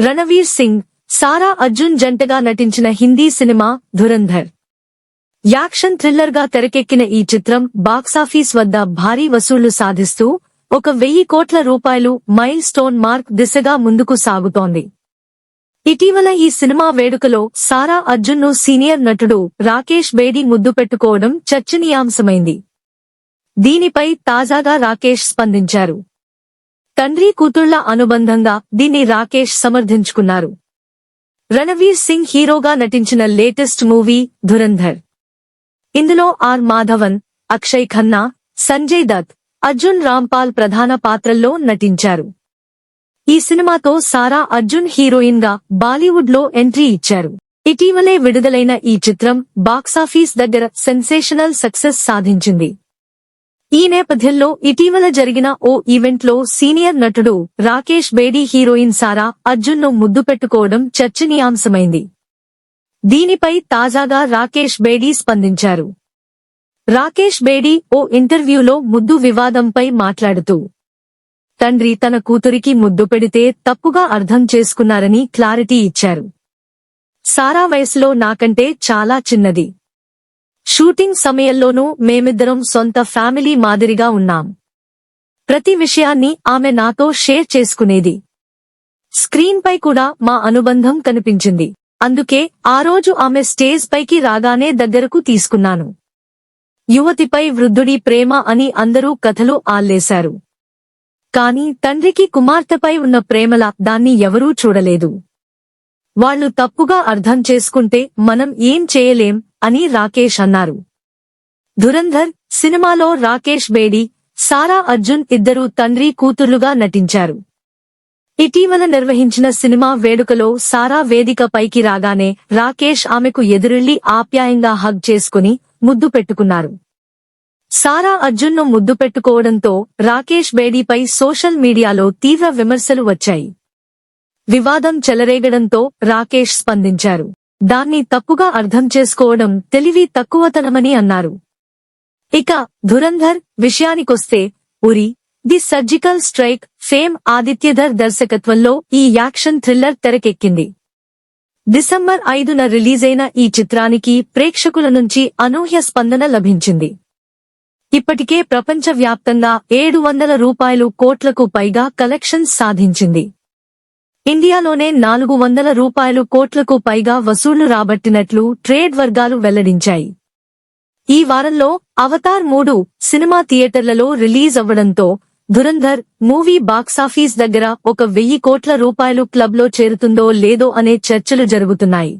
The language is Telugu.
రణవీర్ సింగ్ సారా అర్జున్ జంటగా నటించిన హిందీ సినిమా ధురంధర్. యాక్షన్ థ్రిల్లర్గా తెరకెక్కిన ఈ చిత్రం బాక్సాఫీస్ వద్ద భారీ వసూళ్ళు సాధిస్తూ ఒక వెయ్యి కోట్ల రూపాయలు మైల్ స్టోన్ మార్క్ దిశగా ముందుకు సాగుతోంది. ఇటీవల ఈ సినిమా వేడుకలో సారా అర్జున్ను సీనియర్ నటుడు రాకేష్ బేడి ముద్దు పెట్టుకోవడం చర్చనీయాంశమైంది. దీనిపై తాజాగా రాకేష్ స్పందించారు. తండ్రి కూతుళ్ళ అనుబంధంగా దీన్ని రాకేష్ సమర్థించుకున్నారు. రణవీర్ సింగ్ హీరోగా నటించిన లేటెస్ట్ మూవీ ధురంధర్. ఇందులో ఆర్ మాధవన్ అక్షయ్ ఖన్నా సంజయ్ దత్ అర్జున్ రాంపాల్ ప్రధాన పాత్రల్లో నటించారు. ఈ సినిమాతో సారా అర్జున్ హీరోయిన్గా బాలీవుడ్లో ఎంట్రీ ఇచ్చారు. ఇటీవలే విడుదలైన ఈ చిత్రం బాక్సాఫీస్ దగ్గర సెన్సేషనల్ సక్సెస్ సాధించింది. ఈ నేపథ్యంలో ఇటీవల జరిగిన ఓ ఈవెంట్లో సీనియర్ నటుడు రాకేష్ బేడీ హీరోయిన్ సారా అర్జున్ను ముద్దు పెట్టుకోవడం చర్చనీయాంశమైంది. దీనిపై తాజాగా రాకేష్ బేడీ స్పందించారు. రాకేష్ బేడీ ఓ ఇంటర్వ్యూలో ముద్దు వివాదంపై మాట్లాడుతూ తండ్రి తన కూతురికి ముద్దు పెడితే తప్పుగా అర్థం చేసుకున్నారని క్లారిటీ ఇచ్చారు. సారా వయసులో నాకంటే చాలా చిన్నది. షూటింగ్ సమయంలోనూ మేమిద్దరం సొంత ఫ్యామిలీ మాదిరిగా ఉన్నాం. ప్రతి విషయాన్ని ఆమె నాతో షేర్ చేసుకునేది. స్క్రీన్ పై కూడా మా అనుబంధం కనిపించింది. అందుకే ఆ రోజు ఆమె స్టేజ్ పైకి రాగానే దగ్గరకు తీసుకున్నాను. యువతిపై వృద్ధుడి ప్రేమ అని అందరూ కథలు ఆల్లేశారు. కాని తండ్రికి కుమార్తెపై ఉన్న ప్రేమల దాన్ని ఎవరూ చూడలేదు. వాళ్ళు తప్పుగా అర్థం చేసుకుంటే మనం ఏం చేయలేం అని రాకేష్ అన్నారు. ధురంధర్ సినిమాలో రాకేష్ బేడి సారా అర్జున్ ఇద్దరూ తండ్రి కూతుర్లుగా నటించారు. ఇటీవల నిర్వహించిన సినిమా వేడుకలో సారా వేదిక పైకి రాగానే రాకేష్ ఆమెకు ఎదురెళ్ళి ఆప్యాయంగా హగ్ చేసుకుని ముద్దు పెట్టుకున్నారు. సారా అర్జున్ను ముద్దు పెట్టుకోవడంతో రాకేష్ బేడీపై సోషల్ మీడియాలో తీవ్ర విమర్శలు వచ్చాయి. వివాదం చెలరేగడంతో రాకేష్ స్పందించారు. దాన్ని తప్పుగా అర్థం చేసుకోవడం తెలివి తక్కువతనమని అన్నారు. ఇక ధురంధర్ విషయానికొస్తే Uri the surgical strike fame Aditya Dhar దర్శకత్వంలో ఈ యాక్షన్ థ్రిల్లర్ తెరకెక్కింది. డిసెంబర్ ఐదున రిలీజైన ఈ చిత్రానికి ప్రేక్షకుల నుంచి అనూహ్య స్పందన లభించింది. ఇప్పటికే ప్రపంచవ్యాప్తంగా ఏడు వందల రూపాయలు కోట్లకు పైగా కలెక్షన్స్ సాధించింది. ఇండియాలోనే నాలుగు వందల రూపాయలు కోట్లకు పైగా వసూళ్ళు రాబట్టినట్లు ట్రేడ్ వర్గాలు వెల్లడించాయి. ఈ వారంలో అవతార్ మూడు సినిమా థియేటర్లలో రిలీజ్ అవ్వడంతో ధురంధర్ మూవీ బాక్సాఫీస్ దగ్గర ఒక వెయ్యి కోట్ల రూపాయలు క్లబ్లో చేరుతుందో లేదో అనే చర్చలు జరుగుతున్నాయి.